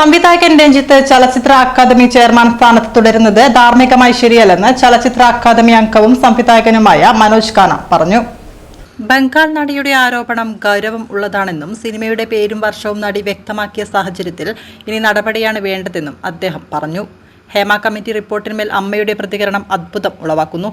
സംവിധായകൻ രഞ്ജിത്ത് ചലച്ചിത്ര academy chairman സ്ഥാനത്ത് തുടരുന്നത് ധാർമ്മികമായി ശരിയല്ലെന്ന് ചലച്ചിത്ര അക്കാദമി അംഗവും സംവിധായകനുമായ മനോജ് കാന പറഞ്ഞു. ബംഗാൾ നടിയുടെ ആരോപണം ഗൗരവം ഉള്ളതാണെന്നും സിനിമയുടെ പേരും വർഷവും നടി വ്യക്തമാക്കിയ സാഹചര്യത്തിൽ ഇനി നടപടിയാണ് വേണ്ടതെന്നും അദ്ദേഹം പറഞ്ഞു. ഹേമ കമ്മിറ്റി റിപ്പോർട്ടിന്മേൽ അമ്മയുടെ പ്രതികരണം അത്ഭുതം ഉളവാക്കുന്നു.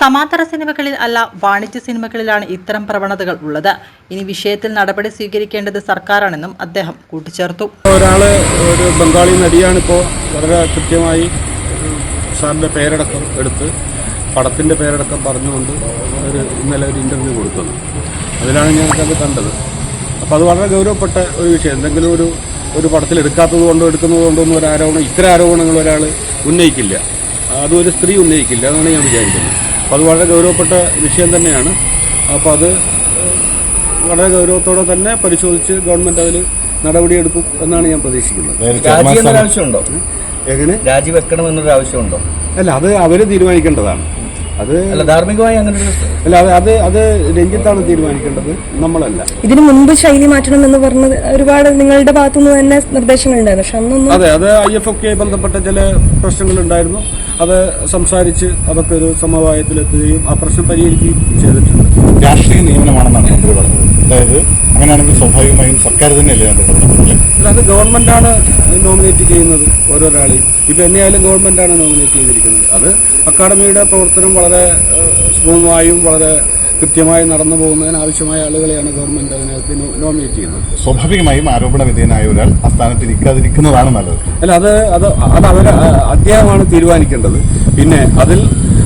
സമാന്തര സിനിമകളിൽ അല്ല വാണിജ്യ സിനിമകളിലാണ് ഇത്തരം പ്രവണതകൾ ഉള്ളത്. ഇനി വിഷയത്തിൽ നടപടി സ്വീകരിക്കേണ്ടത് സർക്കാരാണെന്നും അദ്ദേഹം കൂട്ടിച്ചേർത്തു. ഒരാൾ ഒരു ബംഗാളി നടിയാണിപ്പോൾ വളരെ കൃത്യമായി സാറിന്റെ പേരടക്കം എടുത്ത് പടത്തിന്റെ പേരടക്കം പറഞ്ഞുകൊണ്ട് ഒരു ഇന്നലെ ഒരു ഇന്റർവ്യൂ കൊടുത്തത്. അതിലാണ് ഞങ്ങൾക്കത് കണ്ടത്. അപ്പോൾ അത് വളരെ ഗൗരവപ്പെട്ട ഒരു വിഷയം. എന്തെങ്കിലും ഒരു ഒരു പടത്തിൽ എടുക്കാത്തത് കൊണ്ടോ എടുക്കുന്നത് കൊണ്ടോ ഒന്നും ഒരു ആരോപണം ഇത്തരം ആരോപണങ്ങൾ ഒരാൾ ഉന്നയിക്കില്ല. അതും ഒരു സ്ത്രീ ഉന്നയിക്കില്ല എന്നാണ് ഞാൻ വിചാരിക്കുന്നത്. അപ്പോൾ അത് വളരെ ഗൗരവപ്പെട്ട വിഷയം തന്നെയാണ്. അപ്പോൾ അത് വളരെ ഗൗരവത്തോടെ തന്നെ പരിശോധിച്ച് ഗവൺമെന്റ് അതിൽ നടപടിയെടുക്കും എന്നാണ് ഞാൻ പ്രതീക്ഷിക്കുന്നത്. രാജിവെക്കണമെന്നൊരു എങ്ങനെ രാജിവെക്കണം എന്നൊരു ആവശ്യമുണ്ടോ അല്ല അത് അവർ തീരുമാനിക്കേണ്ടതാണ്. അത് അല്ല ധാർമ്മികമായി അങ്ങനെ അല്ല അത് അത് അത് രഞ്ജിത്താണ് തീരുമാനിക്കേണ്ടത്. നമ്മളല്ല. ഇതിനു മുൻപ് ശൈലി മാറ്റണം എന്ന് പറഞ്ഞത് ഒരുപാട് നിങ്ങളുടെ ഭാഗത്തുനിന്ന് തന്നെ നിർദ്ദേശങ്ങളുണ്ടായിരുന്നു. പക്ഷെ അന്നൊന്നും അതെ അത് ഐ എഫ് ഒക്കെ ബന്ധപ്പെട്ട ചില പ്രശ്നങ്ങളുണ്ടായിരുന്നു. അത് സംസാരിച്ച് അതൊക്കെ ഒരു സമവായത്തിലെത്തുകയും ആ പ്രശ്നം പരിഹരിക്കുകയും ചെയ്തിട്ടുണ്ട്. രാഷ്ട്രീയ നിയമനമാണെന്നാണ് ഞാൻ പറഞ്ഞത്. അതായത് അങ്ങനെയാണെങ്കിൽ സ്വാഭാവികമായും സർക്കാർ തന്നെയല്ലേ ഞാൻ അല്ല, അത് ഗവൺമെന്റാണ് നോമിനേറ്റ് ചെയ്യുന്നത് ഓരോരാളെയും ഇപ്പം എന്നെയായാലും ഗവൺമെന്റാണ് നോമിനേറ്റ് ചെയ്തിരിക്കുന്നത്. അത് അക്കാഡമിയുടെ പ്രവർത്തനം വളരെ സുഗമമായും വളരെ കൃത്യമായി നടന്നു പോകുന്നതിന് ആവശ്യമായ ആളുകളെയാണ് ഗവൺമെന്റ് അതിനകത്ത് നോമിനേറ്റ് ചെയ്യുന്നത്. സ്വാഭാവികമായും ആരോപണ വിധേയനായ ഒരാൾ ആ സ്ഥാനത്ത് ഇരിക്കാതിരിക്കുന്നതാണ് നല്ലത്. അല്ല അത് അത് അത് അവരെ അദ്ദേഹമാണ് തീരുമാനിക്കേണ്ടത്. പിന്നെ അതിൽ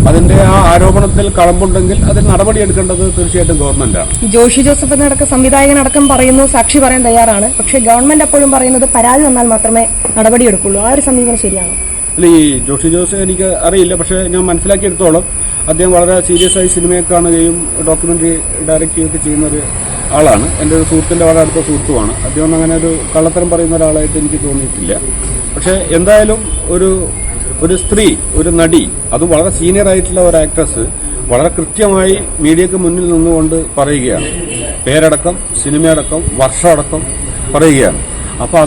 അതിന്റെ ആ ആരോപണത്തിൽ കളമ്പുണ്ടെങ്കിൽ അതിൽ നടപടിയെടുക്കേണ്ടത് തീർച്ചയായിട്ടും ഗവൺമെന്റാണ്. ജോഷി ജോസഫ് എന്നടക്കം സംവിധായകനടക്കം പറയുന്നു സാക്ഷി പറയാൻ തയ്യാറാണ്. പക്ഷേ ഗവൺമെന്റ് അപ്പോഴും പറയുന്നത് പരാതി വന്നാൽ മാത്രമേ നടപടിയെടുക്കുള്ളൂ ആ ഒരു സമീപനം ശരിയാണ്? അല്ല ഈ ജോഷി ജോസ് എനിക്ക് അറിയില്ല പക്ഷേ ഞാൻ മനസ്സിലാക്കിയെടുത്തോളം അദ്ദേഹം വളരെ സീരിയസ് ആയി സിനിമയെ കാണുകയും ഡോക്യുമെന്ററി ഡയറക്റ്റ് ചെയ്യുകയൊക്കെ ചെയ്യുന്ന ഒരു ആളാണ്. എന്റെ ഒരു സുഹൃത്തിന്റെ വളരെ അടുത്ത സുഹൃത്തുമാണ്. അദ്ദേഹം അങ്ങനെ ഒരു കള്ളത്തരം പറയുന്ന ഒരാളായിട്ട് എനിക്ക് തോന്നിയിട്ടില്ല. പക്ഷേ എന്തായാലും ഒരു ഒരു സ്ത്രീ ഒരു നടി അത് വളരെ സീനിയർ ആയിട്ടുള്ള ഒരു ആക്ട്രസ് വളരെ കൃത്യമായി മീഡിയക്ക് മുന്നിൽ നിന്നുകൊണ്ട് പറയുകയാണ്. പേരടക്കം സിനിമയടക്കം വർഷമടക്കം പറയുകയാണ്. അപ്പൊ